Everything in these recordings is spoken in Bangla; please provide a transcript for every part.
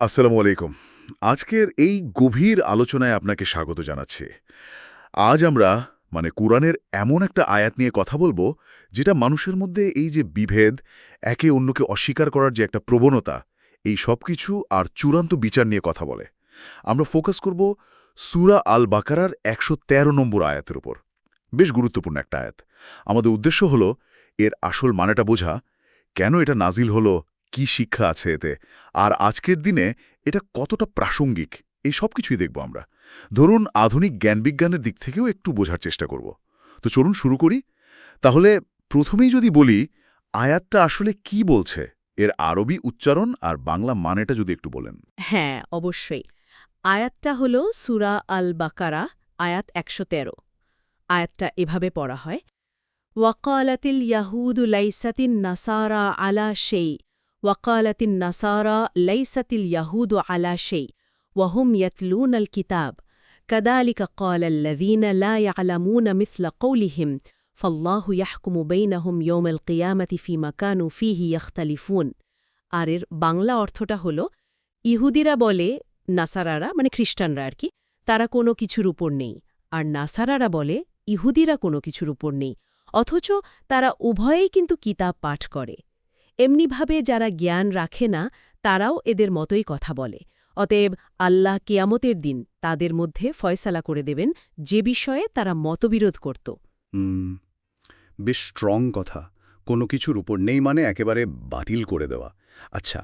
আসসালামু আলাইকুম। আজকের এই গভীর আলোচনায় আপনাকে স্বাগত জানাচ্ছি। আজ আমরা মানে কোরআনের এমন একটা আয়াত নিয়ে কথা বলব, যেটা মানুষের মধ্যে এই যে বিভেদ, একে অন্যকে অস্বীকার করার যে একটা প্রবণতা, এই সব কিছু আর চূড়ান্ত বিচার নিয়ে কথা বলে। আমরা ফোকাস করব সুরা আল বাকারার একশো তেরো নম্বর আয়াতের উপর। বেশ গুরুত্বপূর্ণ একটা আয়াত। আমাদের উদ্দেশ্য হল, এর আসল মানেটা বোঝা, কেন এটা নাজিল হলো কি শিক্ষা আছে এতে? আর আজকের দিনে এটা কতটা প্রাসঙ্গিক? এই সব কিছুই দেখব আমরা। ধরুন, আধুনিক জ্ঞানবিজ্ঞানের দিক থেকেও একটু বোঝার চেষ্টা করব। তো চলুন শুরু করি। তাহলে প্রথমেই যদি বলি, আয়াতটা আসলে কি বলছে? এর আরবি উচ্চারণ আর বাংলা মানেটা যদি একটু বলেন। হ্যাঁ অবশ্যই। আয়াতটা হল সুরা আল বাকারা আয়াত একশো তেরো। আয়াতটা এভাবে পড়া হয়। ওয়াকালাতিল ইয়াহুদু লাইসাতিন নাসারা আলা সেই ওয়াকালাতিন নাসারা লাইসাতিল ইয়াহুদু আলা সেই ওয়াহুম ইয়াতলুন আল কিতাব كذلك قال الذين لا يعلمون مثل قولهم فالله يحكم بينهم يوم القيامة فيما كانوا فيه يختلفون আর এর বাংলা অর্থটা হল ইহুদিরা বলে নাসারারা মানে খ্রিস্টানরা আর কি তারা কোনো কিছুর উপর নেই আর নাসারারা বলে ইহুদিরা কোনো কিছুর উপর নেই অথচ তারা উভয়েই কিন্তু কিতাব পাঠ করে এমনিভাবে যারা জ্ঞান রাখে না, তারাও এদের মতোই কথা বলে। অতএব আল্লাহ কেয়ামতের দিন তাদের মধ্যে ফয়সালা করে দেবেন যে বিষয়ে তারা মতবিরোধ করত। বেশ স্ট্রং কথা। কোনো কিছুর উপর নেই মানে একেবারে বাতিল করে দেওয়া। আচ্ছা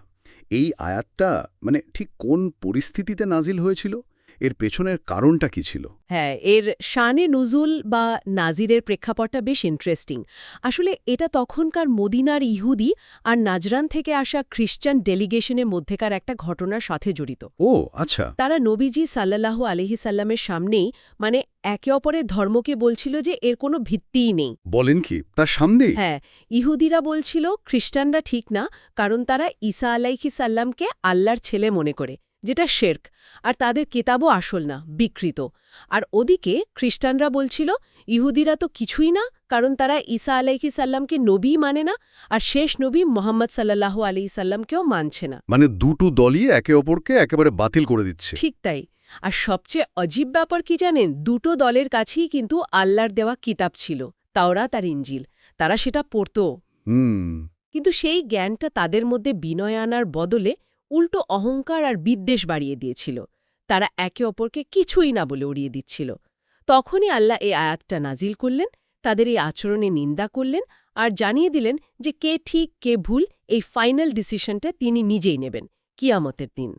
এই আয়াতটা মানে ঠিক কোন পরিস্থিতিতে নাজিল হয়েছিল? এর পেছনের কারণটা কি ছিল? হ্যাঁ এর শানে নুজুল বা নাজিরের প্রেক্ষাপটটা বেশ ইন্টারেস্টিং আসলে এটা তখনকার মদিনার ইহুদি আর নাজরান থেকে আসা খ্রিস্টান ডেলিগেশনের মধ্যেকার একটা ঘটনার সাথে জড়িত। ও আচ্ছা। তারা নবীজি সাল্লাহ আলহিসাল্লামের সামনেই মানে একে অপরের ধর্মকে বলছিল যে এর কোনো ভিত্তিই নেই। বলেন কি? তার সামনেই? হ্যাঁ ইহুদিরা বলছিল খ্রিস্টানরা ঠিক না কারণ তারা ঈসা আলাইহি সাল্লামকে আল্লাহর ছেলে মনে করে। যেটা শেরক আর তাদের কেতাবও আসল না বিকৃত। আর ওদিকে খ্রিস্টানরা বলছিল ইহুদিরা তো কিছুই না কারণ তারা ঈসা আলাইহি সাল্লামকে নবী মানে না আর শেষ নবী মোহাম্মদ সাল্লাহ আলি সাল্লামকেও মানছে না। মানে দুটো দলই একে অপরকে একেবারে বাতিল করে দিচ্ছে। ঠিক তাই। আর সবচেয়ে অজীব ব্যাপার কি জানেন দুটো দলের কাছেই কিন্তু আল্লাহর দেওয়া কিতাব ছিল তাওরা তার ইঞ্জিল তারা সেটা পড়ত। হুম। কিন্তু সেই জ্ঞানটা তাদের মধ্যে বিনয় আনার বদলে উল্টো অহংকার আর বিদ্বেষ বাড়িয়ে দিয়েছিল। তারা একে অপরকে কিছুই না বলে উড়িয়ে দিচ্ছিল। তখনই আল্লাহ এই আয়াতটা নাজিল করলেন, তাদের এই আচরণে নিন্দা করলেন আর জানিয়ে দিলেন যে কে ঠিক, কে ভুল এই ফাইনাল ডিসিশনটা তিনি নিজেই নেবেন, কিয়ামতের দিন।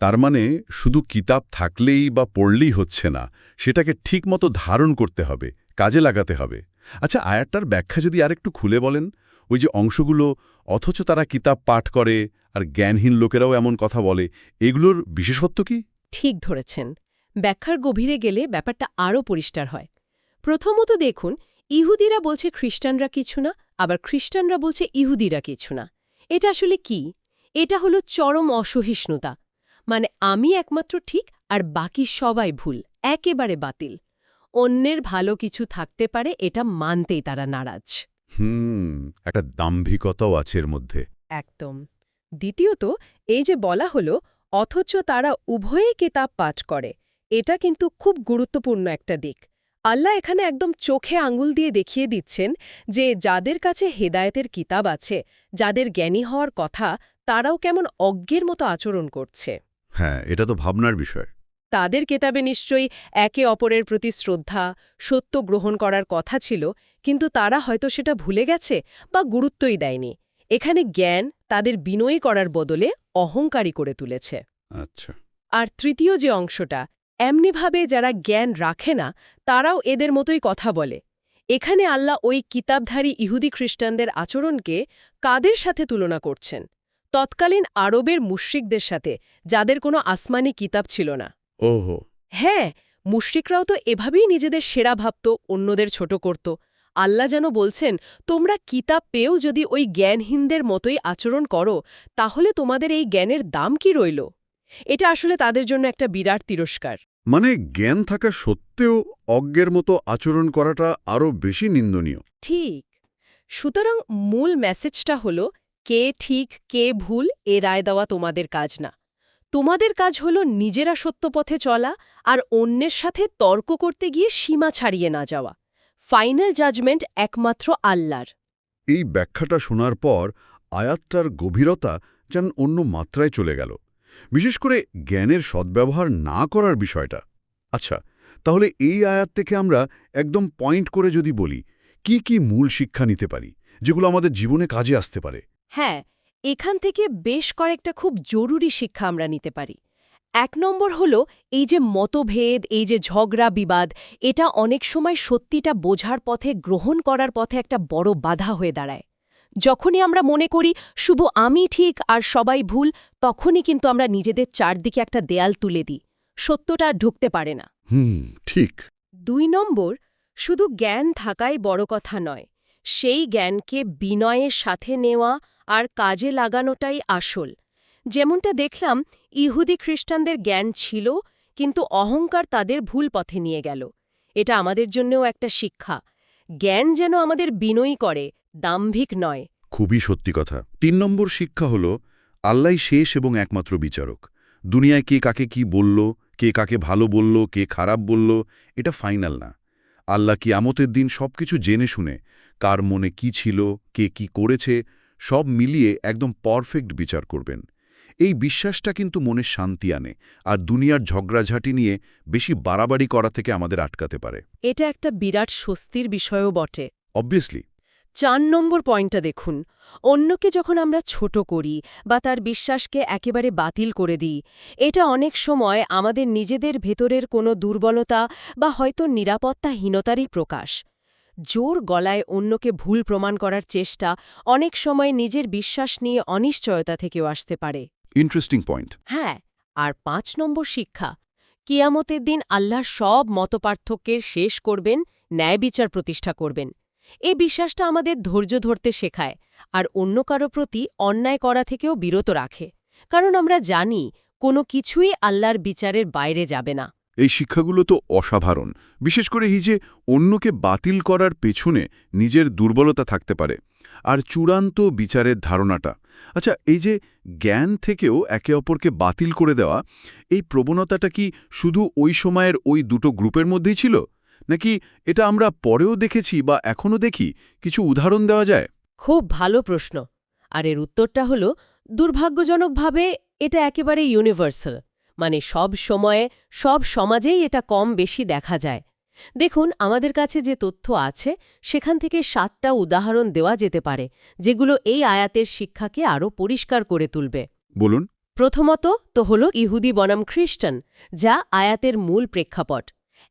তার মানে শুধু কিতাব থাকলেই বা পড়লেই হচ্ছে না, সেটাকে ঠিকমতো ধারণ করতে হবে, কাজে লাগাতে হবে। আচ্ছা আয়াতটার ব্যাখ্যা যদি আরেকটু খুলে বলেন, ওই যে অংশগুলো, অথচ তারা কিতাব পাঠ করে আর জ্ঞানহীন লোকেরাও এমন কথা বলে। এগুলোর বিশেষত্ব কি? ঠিক ধরেছেন। ব্যাখ্যার গভীরে গেলে ব্যাপারটা আরও পরিষ্কার হয়। প্রথমত দেখুন ইহুদিরা বলছে খ্রিস্টানরা কিছু না আবার খ্রিস্টানরা বলছে ইহুদিরা কিছু না। এটা আসলে কি? এটা হলো চরম অসহিষ্ণুতা। মানে আমি একমাত্র ঠিক আর বাকি সবাই ভুল একেবারে বাতিল। অন্যের ভালো কিছু থাকতে পারে এটা মানতেই তারা নারাজ। হুম একটা দাম্ভিকতাও আছে এর মধ্যে। একদম। দ্বিতীয়ত এই যে বলা হলো অথচ তারা উভয়ে কেতাব পাঠ করে এটা কিন্তু খুব গুরুত্বপূর্ণ একটা দিক। আল্লাহ এখানে একদম চোখে আঙুল দিয়ে দেখিয়ে দিচ্ছেন যে যাদের কাছে হেদায়েতের কিতাব আছে যাদের জ্ঞানী হওয়ার কথা তারাও কেমন অজ্ঞের মতো আচরণ করছে। হ্যাঁ এটা তো ভাবনার বিষয়। তাদের কেতাবে নিশ্চয়ই একে অপরের প্রতি শ্রদ্ধা সত্য গ্রহণ করার কথা ছিল কিন্তু তারা হয়তো সেটা ভুলে গেছে বা গুরুত্বই দেয়নি। এখানে জ্ঞান তাদের বিনয়ী করার বদলে অহংকারী করে তুলেছে। আচ্ছা। আর তৃতীয় যে অংশটা এমনিভাবে যারা জ্ঞান রাখে না তারাও এদের মতোই কথা বলে। এখানে আল্লাহ ওই কিতাবধারী ইহুদি খ্রিস্টানদের আচরণকে কাদের সাথে তুলনা করছেন? তৎকালীন আরবের মুশ্রিকদের সাথে যাদের কোনো আসমানি কিতাব ছিল না। ওহো। হ্যাঁ মুশ্রিকরাও তো এভাবেই নিজেদের সেরা ভাবত অন্যদের ছোট করত। আল্লাহ যেন বলছেন তোমরা কিতাব পেয়েও যদি ওই জ্ঞানহীনদের মতোই আচরণ করো তাহলে তোমাদের এই জ্ঞানের দাম কি রইল? এটা আসলে তাদের জন্য একটা বিরাট তিরস্কার। মানে জ্ঞান থাকা সত্ত্বেও অজ্ঞের মতো আচরণ করাটা আরও বেশি নিন্দনীয়। ঠিক। সুতরাং মূল মেসেজটা হল কে ঠিক কে ভুল এ রায় দেওয়া তোমাদের কাজ না। তোমাদের কাজ হলো নিজেরা সত্যপথে চলা আর অন্যের সাথে তর্ক করতে গিয়ে সীমা ছাড়িয়ে না যাওয়া। ফাইনাল জাজমেন্ট একমাত্র আল্লাহর। এই ব্যাখ্যাটা শোনার পর আয়াতটার গভীরতা যেন অন্য মাত্রায় চলে গেল। বিশেষ করে জ্ঞানের সদ্ব্যবহার না করার বিষয়টা। আচ্ছা তাহলে এই আয়াত থেকে আমরা একদম পয়েন্ট করে যদি বলি কি কি মূল শিক্ষা নিতে পারি যেগুলো আমাদের জীবনে কাজে আসতে পারে? হ্যাঁ এখান থেকে বেশ কয়েকটা খুব জরুরি শিক্ষা আমরা নিতে পারি। এক নম্বর হলো এই যে মতভেদ এই যে ঝগড়া বিবাদ এটা অনেক সময় সত্যিটা বোঝার পথে গ্রহণ করার পথে একটা বড় বাধা হয়ে দাঁড়ায়। যখনই আমরা মনে করি শুভ আমি ঠিক আর সবাই ভুল তখনই কিন্তু আমরা নিজেদের চারদিকে একটা দেয়াল তুলে দিই। সত্যটা আর ঢুকতে পারে না। হুম ঠিক। দুই নম্বর শুধু জ্ঞান থাকাই বড় কথা নয়। সেই জ্ঞানকে বিনয়ের সাথে নেওয়া আর কাজে লাগানোটাই আসল। যেমনটা দেখলাম, ইহুদি খ্রিস্টানদের জ্ঞান ছিল, কিন্তু অহংকার তাদের ভুল পথে নিয়ে গেল। এটা আমাদের জন্যও একটা শিক্ষা। জ্ঞান যেন আমাদের বিনয়ী করে, দাম্ভিক নয়। খুবই সত্যি কথা। তিন নম্বর শিক্ষা হল আল্লাহ শেষ এবং একমাত্র বিচারক। দুনিয়ায় কে কাকে কি বলল, কে কাকে ভালো বলল, কে খারাপ বলল, এটা ফাইনাল না। আল্লাহ কি আমতের দিন সবকিছু জেনে শুনে, কার মনে কি ছিল, কে কি করেছে, সব মিলিয়ে একদম পারফেক্ট বিচার করবেন। এই বিশ্বাসটা কিন্তু মনে শান্তি আনে আর দুনিয়ার ঝগড়াঝাটি নিয়ে বেশি বাড়াবাড়ি করা থেকে আমাদের আটকাতে পারে। এটা একটা বিরাট স্বস্তির বিষয়ও বটে। অবভিয়াসলি চার নম্বর পয়েন্টটা দেখুন। অন্যকে যখন আমরা ছোট করি বা তার বিশ্বাসকে একেবারে বাতিল করে দিই এটা অনেক সময় আমাদের নিজেদের ভেতরের কোনো দুর্বলতা বা হয়তো নিরাপত্তাহীনতারই প্রকাশ। জোর গলায় অন্যকে ভুল প্রমাণ করার চেষ্টা অনেক সময় নিজের বিশ্বাস নিয়ে অনিশ্চয়তা থেকেও আসতে পারে। ইন্টারেস্টিং পয়েন্ট হ্যাঁ আর পাঁচ নম্বর শিক্ষা কিয়ামতের দিন আল্লাহ সব মতপার্থক্যের শেষ করবেন ন্যায় বিচার প্রতিষ্ঠা করবেন। এই বিশ্বাসটা আমাদের ধৈর্য ধরতে শেখায় আর অন্য কারও প্রতি অন্যায় করা থেকেও বিরত রাখে। কারণ আমরা জানি কোনো কিছুই আল্লাহর বিচারের বাইরে যাবে না। এই শিক্ষাগুলো তো অসাধারণ বিশেষ করে এই যে অন্যকে বাতিল করার পেছনে নিজের দুর্বলতা থাকতে পারে আর চূড়ান্ত বিচারের ধারণাটা। আচ্ছা এই যে জ্ঞান থেকেও একে অপরকে বাতিল করে দেওয়া, এই প্রবণতাটা কি শুধু ওই সময়ের ওই দুটো গ্রুপের মধ্যেই ছিল? নাকি এটা আমরা পরেও দেখেছি বা এখনও দেখি? কিছু উদাহরণ দেওয়া যায়? খুব ভালো প্রশ্ন। আর এর উত্তরটা হল, দুর্ভাগ্যজনকভাবে এটা একেবারে ইউনিভার্সাল মানে সব সময়ে সব সমাজেই এটা কম বেশি দেখা যায়। দেখুন আমাদের কাছে যে তথ্য আছে সেখান থেকে সাতটা উদাহরণ দেওয়া যেতে পারে যেগুলো এই আয়াতের শিক্ষাকে আরও পরিষ্কার করে তুলবে। বলুন। প্রথমত তো হল ইহুদি বনাম খ্রিস্টান যা আয়াতের মূল প্রেক্ষাপট।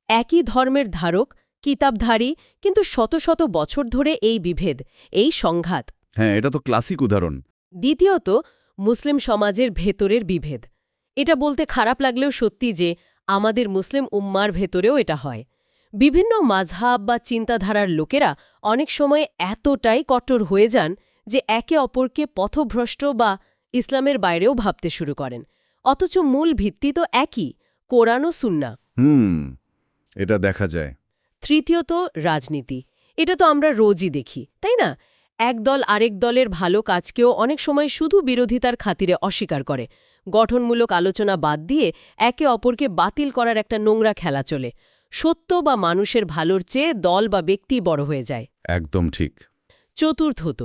একই ধর্মের ধারক কিতাবধারী কিন্তু শত শত বছর ধরে এই বিভেদ এই সংঘাত। হ্যাঁ এটা তো ক্লাসিক উদাহরণ। দ্বিতীয়ত মুসলিম সমাজের ভেতরের বিভেদ। এটা বলতে খারাপ লাগলেও সত্যি যে আমাদের মুসলিম উম্মার ভেতরেও এটা হয়। বিভিন্ন মাঝহাব বা চিন্তাধারার লোকেরা অনেক সময় এতটাই কট্টর হয়ে যান যে একে অপরকে পথভ্রষ্ট বা ইসলামের বাইরেও ভাবতে শুরু করেন। অথচ মূল ভিত্তি তো একই কোরআন ও সুন্না। হুম এটা দেখা যায়। তৃতীয়ত রাজনীতি। এটা তো আমরা রোজই দেখি তাই না? এক দল আরেক দলের ভালো কাজকেও অনেক সময় শুধু বিরোধিতার খাতিরে অস্বীকার করে। গঠনমূলক আলোচনা বাদ দিয়ে একে অপরকে বাতিল করার একটা নোংরা খেলা চলে। সত্য বা মানুষের ভালোর চেয়ে দল বা ব্যক্তি বড় হয়ে যায়। একদম ঠিক। চতুর্থত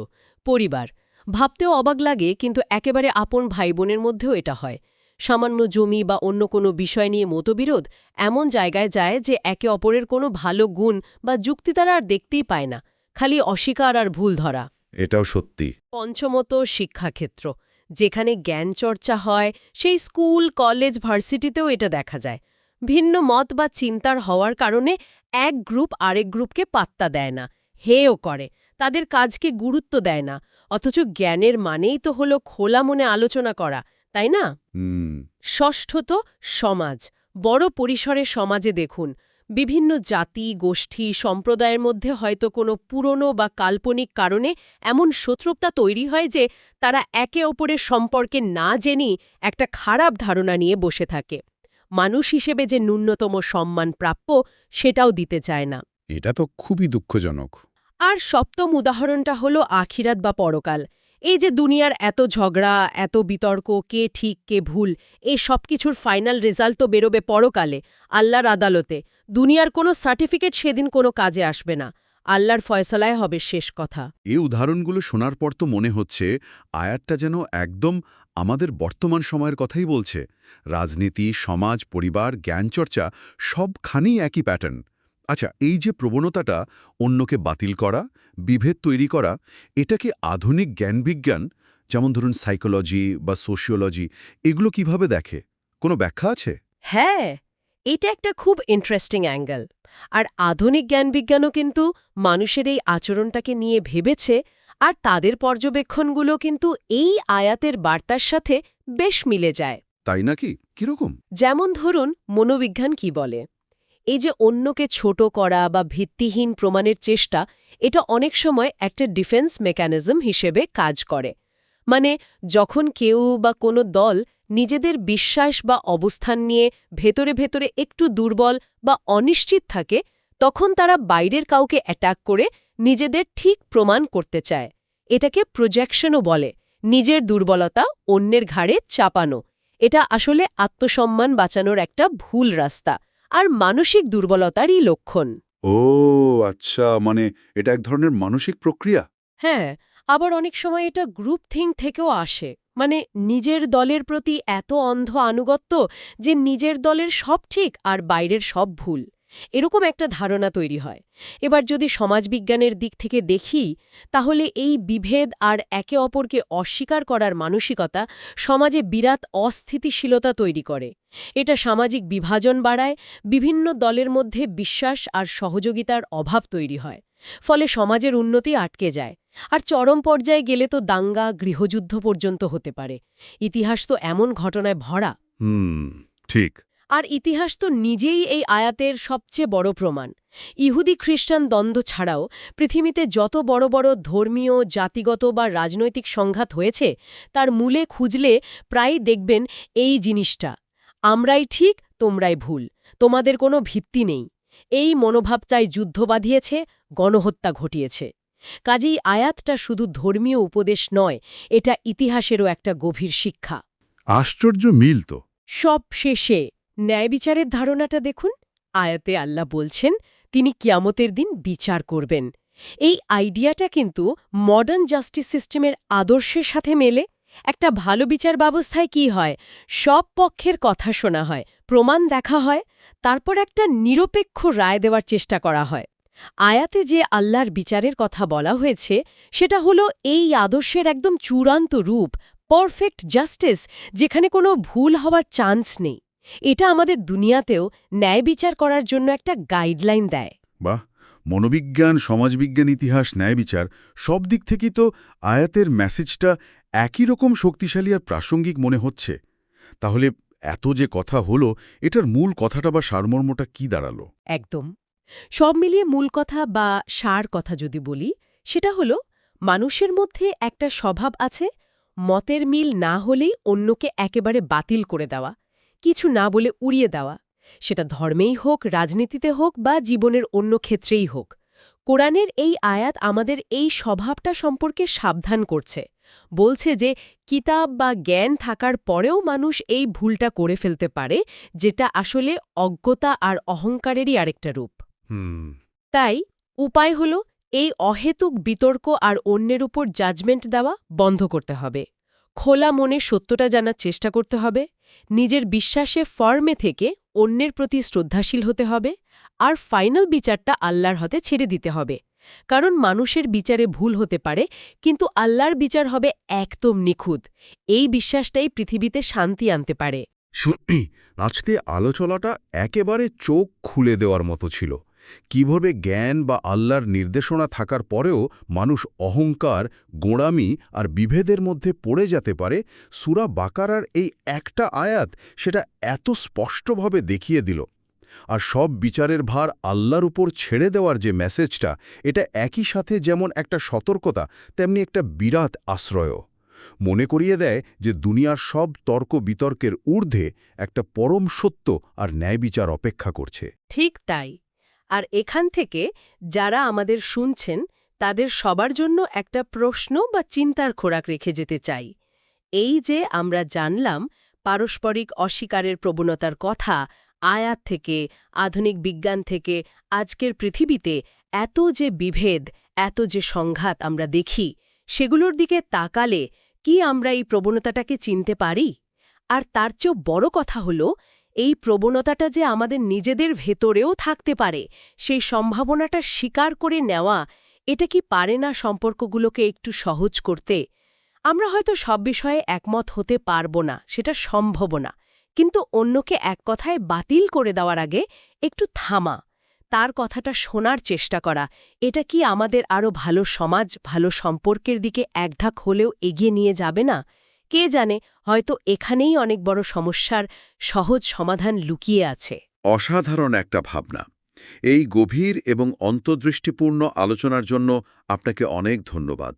পরিবার। ভাবতেও অবাক লাগে কিন্তু একেবারে আপন ভাই বোনের মধ্যেও এটা হয়। সামান্য জমি বা অন্য কোনো বিষয় নিয়ে মতবিরোধ এমন জায়গায় যায় যে একে অপরের কোনো ভালো গুণ বা যুক্তি তারা আর দেখতেই পায় না খালি অস্বীকার আর ভুল ধরা। এটাও সত্যি। পঞ্চমত শিক্ষাক্ষেত্র যেখানে জ্ঞান চর্চা হয় সেই স্কুল কলেজ ভার্সিটিতেও এটা দেখা যায়। ভিন্ন মত বা চিন্তার হওয়ার কারণে এক গ্রুপ আরেক গ্রুপকে পাত্তা দেয় না হেও করে তাদের কাজকে গুরুত্ব দেয় না অথচ জ্ঞানের মানেই তো হলো খোলা মনে আলোচনা করা তাই না? ষষ্ঠত সমাজ বড় পরিসরে সমাজে দেখুন বিভিন্ন জাতি গোষ্ঠী সম্প্রদায়ের মধ্যে হয়তো কোনো পুরনো বা কাল্পনিক কারণে এমন শত্রুতা তৈরি হয় যে তারা একে অপরের সম্পর্কে না জেনেই একটা খারাপ ধারণা নিয়ে বসে থাকে। মানুষ হিসেবে যে ন্যূনতম সম্মান প্রাপ্য সেটাও দিতে চায় না। এটা তো খুবই দুঃখজনক। আর সপ্তম উদাহরণটা হলো আখিরাত বা পরকাল। এই যে দুনিয়ার এত ঝগড়া এত বিতর্ক কে ঠিক কে ভুল এই সব কিছুর ফাইনাল রেজাল্ট তো বেরোবে পরকালে আল্লাহর আদালতে। দুনিয়ার কোনো সার্টিফিকেট সেদিন কোনো কাজে আসবে না। আল্লাহর ফয়সলায় হবে শেষ কথা। এই উদাহরণগুলো শোনার পর তো মনে হচ্ছে আয়াতটা যেন একদম আমাদের বর্তমান সময়ের কথাই বলছে, রাজনীতি, সমাজ, পরিবার, জ্ঞানচর্চা সবখানেই একই প্যাটার্ন আচ্ছা এই যে প্রবণতাটা, অন্যকে বাতিল করা, বিভেদ তৈরি করা এটা কি আধুনিক জ্ঞানবিজ্ঞান, যেমন ধরুন সাইকোলজি বা সোশিওলজি এগুলো কীভাবে দেখে? কোনো ব্যাখ্যা আছে? হ্যাঁ এটা একটা খুব ইন্টারেস্টিং অ্যাঙ্গেল আর আধুনিক জ্ঞানবিজ্ঞানও কিন্তু মানুষের এই আচরণটাকে নিয়ে ভেবেছে আর তাদের পর্যবেক্ষণগুলো কিন্তু এই আয়াতের বার্তার সাথে বেশ মিলে যায়। তাই নাকি? কীরকম? যেমন ধরুন মনোবিজ্ঞান কি বলে? এই যে অন্যকে ছোট করা বা ভিত্তিহীন প্রমাণের চেষ্টা এটা অনেক সময় একটা ডিফেন্স মেকানিজম হিসেবে কাজ করে। মানে যখন কেউ বা কোনো দল নিজেদের বিশ্বাস বা অবস্থান নিয়ে ভেতরে ভেতরে একটু দুর্বল বা অনিশ্চিত থাকে তখন তারা বাইরের কাউকে অ্যাটাক করে নিজেদের ঠিক প্রমাণ করতে চায়। এটাকে প্রজেকশনও বলে। নিজের দুর্বলতা অন্যের ঘাড়ে চাপানো। এটা আসলে আত্মসম্মান বাঁচানোর একটা ভুল রাস্তা। আর মানসিক দুর্বলতারই লক্ষণ। ও আচ্ছা মানে এটা এক ধরনের মানসিক প্রক্রিয়া? হ্যাঁ আবার অনেক সময় এটা গ্রুপ থিং থেকেও আসে। মানে নিজের দলের প্রতি এত অন্ধ আনুগত্য যে নিজের দলের সব ঠিক আর বাইরের সব ভুল। এরকম একটা ধারণা তৈরি হয়। এবার যদি সমাজবিজ্ঞানের দিক থেকে দেখি, তাহলে এই বিভেদ আর একে অপরকে অস্বীকার করার মানসিকতা সমাজে বিরাট অস্থিতিশীলতা তৈরি করে। এটা সামাজিক বিভাজন বাড়ায়, বিভিন্ন দলের মধ্যে বিশ্বাস আর সহযোগিতার অভাব তৈরি হয়, ফলে সমাজের উন্নতি আটকে যায়। আর চরম পর্যায়ে গেলে তো দাঙ্গা, গৃহযুদ্ধ পর্যন্ত হতে পারে। ইতিহাস তো এমন ঘটনায় ভরা। হুম, ঠিক। আর ইতিহাস তো নিজেই এই আয়াতের সবচেয়ে বড় প্রমাণ। ইহুদি খ্রিস্টান দ্বন্দ্ব ছাড়াও পৃথিবীতে যত বড় বড় ধর্মীয় জাতিগত বা রাজনৈতিক সংঘাত হয়েছে তার মূলে খুঁজলে প্রায়ই দেখবেন এই জিনিসটা আমরাই ঠিক তোমরাই ভুল তোমাদের কোনো ভিত্তি নেই। এই মনোভাবটাই যুদ্ধ বাঁধিয়েছে গণহত্যা ঘটিয়েছে। কাজেই আয়াতটা শুধু ধর্মীয় উপদেশ নয় এটা ইতিহাসেরও একটা গভীর শিক্ষা। আশ্চর্য মিল তো। সব শেষে ন্যায় বিচারের ধারণাটা দেখুন। আয়াতে আল্লাহ বলছেন, তিনি কিয়ামতের দিন বিচার করবেন। এই আইডিয়াটা কিন্তু মডার্ন জাস্টিস সিস্টেমের আদর্শের সাথে মেলে। একটা ভালো বিচার ব্যবস্থায় কি হয়? সব পক্ষের কথা শোনা হয়, প্রমাণ দেখা হয়, তারপর একটা নিরপেক্ষ রায় দেওয়ার চেষ্টা করা হয়। আয়াতে যে আল্লাহর বিচারের কথা বলা হয়েছে, সেটা হলো এই আদর্শের একদম চূড়ান্ত রূপ পারফেক্ট জাস্টিস যেখানে কোনো ভুল হওয়ার চান্স নেই। এটা আমাদের দুনিয়াতেও ন্যায় বিচার করার জন্য একটা গাইডলাইন দেয়। বাহ! মনোবিজ্ঞান সমাজবিজ্ঞান ইতিহাস ন্যায় বিচার সব দিক থেকেই তো আয়াতের মেসেজটা একই রকম শক্তিশালী আর প্রাসঙ্গিক মনে হচ্ছে। তাহলে এত যে কথা হলো এটার মূল কথাটা বা সারমর্মটা কি দাঁড়াল? একদম। সব মিলিয়ে মূল কথা বা সার কথা যদি বলি সেটা হলো মানুষের মধ্যে একটা স্বভাব আছে মতের মিল না হলেই অন্যকে একেবারে বাতিল করে দেওয়া। কিছু না বলে উড়িয়ে দেওয়া। সেটা ধর্মেই হোক রাজনীতিতে হোক বা জীবনের অন্য ক্ষেত্রেই হোক। কোরআনের এই আয়াত আমাদের এই স্বভাবটা সম্পর্কে সাবধান করছে। বলছে যে কিতাব বা জ্ঞান থাকার পরেও মানুষ এই ভুলটা করে ফেলতে পারে যেটা আসলে অজ্ঞতা আর অহংকারেরই আরেকটা রূপ। তাই উপায় হল এই অহেতুক বিতর্ক আর অন্যের উপর জাজমেন্ট দেওয়া বন্ধ করতে হবে। খোলা মনে সত্যটা জানার চেষ্টা করতে হবে, নিজের বিশ্বাসে ফর্মে থেকে অন্যের প্রতি শ্রদ্ধাশীল হতে হবে, আর ফাইনাল বিচারটা আল্লাহর হাতে ছেড়ে দিতে হবে। কারণ মানুষের বিচারে ভুল হতে পারে, কিন্তু আল্লাহর বিচার হবে একদম নিখুঁত। এই বিশ্বাসটাই পৃথিবীতে শান্তি আনতে পারে। সত্যি আজকে আলোচনাটা একেবারে চোখ খুলে দেওয়ার মতো ছিল। কীভাবে জ্ঞান বা আল্লাহর নির্দেশনা থাকার পরেও মানুষ অহংকার, গোঁড়ামি আর বিভেদের মধ্যে পড়ে যেতে পারে, সুরা বাকারার এই একটা আয়াত সেটা এত স্পষ্টভাবে দেখিয়ে দিল। আর সব বিচারের ভার আল্লাহর উপর ছেড়ে দেওয়ার যে মেসেজটা, এটা একই সাথে যেমন একটা সতর্কতা, তেমনি একটা বিরাট আশ্রয় মনে করিয়ে দেয় যে দুনিয়ার সব তর্ক বিতর্কের ঊর্ধ্বে একটা পরম সত্য আর ন্যায় বিচার অপেক্ষা করছে। ঠিক তাই। আর এখান থেকে যারা আমাদের শুনছেন, তাদের সবার জন্য একটা প্রশ্ন বা চিন্তার খোরাক রেখে যেতে চাই। এই যে আমরা জানলাম পারস্পরিক অস্বীকারের প্রবণতার কথা, আয়াত থেকে, আধুনিক বিজ্ঞান থেকে, আজকের পৃথিবীতে এত যে বিভেদ, এত যে সংঘাত আমরা দেখি, সেগুলোর দিকে তাকালে কি আমরা এই প্রবণতাটাকে চিনতে পারি? আর তার চেয়েও বড় কথা হলো এই প্রবণতাটা যে আমাদের নিজেদের ভেতরেও থাকতে পারে, সেই সম্ভাবনাটা স্বীকার করে নেওয়া, এটা কি পারে না সম্পর্কগুলোকে একটু সহজ করতে? আমরা হয়তো সব বিষয়ে একমত হতে পারব না, সেটা সম্ভব না। কিন্তু অন্যকে এক কথায় বাতিল করে দেওয়ার আগে একটু থামা, তার কথাটা শোনার চেষ্টা করা, এটা কি আমাদের আরও ভালো সমাজ, ভালো সম্পর্কের দিকে একধাক হলেও এগিয়ে নিয়ে যাবে না? কে জানে, হয়তো এখানেই অনেক বড় সমস্যার সহজ সমাধান লুকিয়ে আছে। অসাধারণ একটা ভাবনা। এই গভীর এবং অন্তর্দৃষ্টিপূর্ণ আলোচনার জন্য আপনাকে অনেক ধন্যবাদ।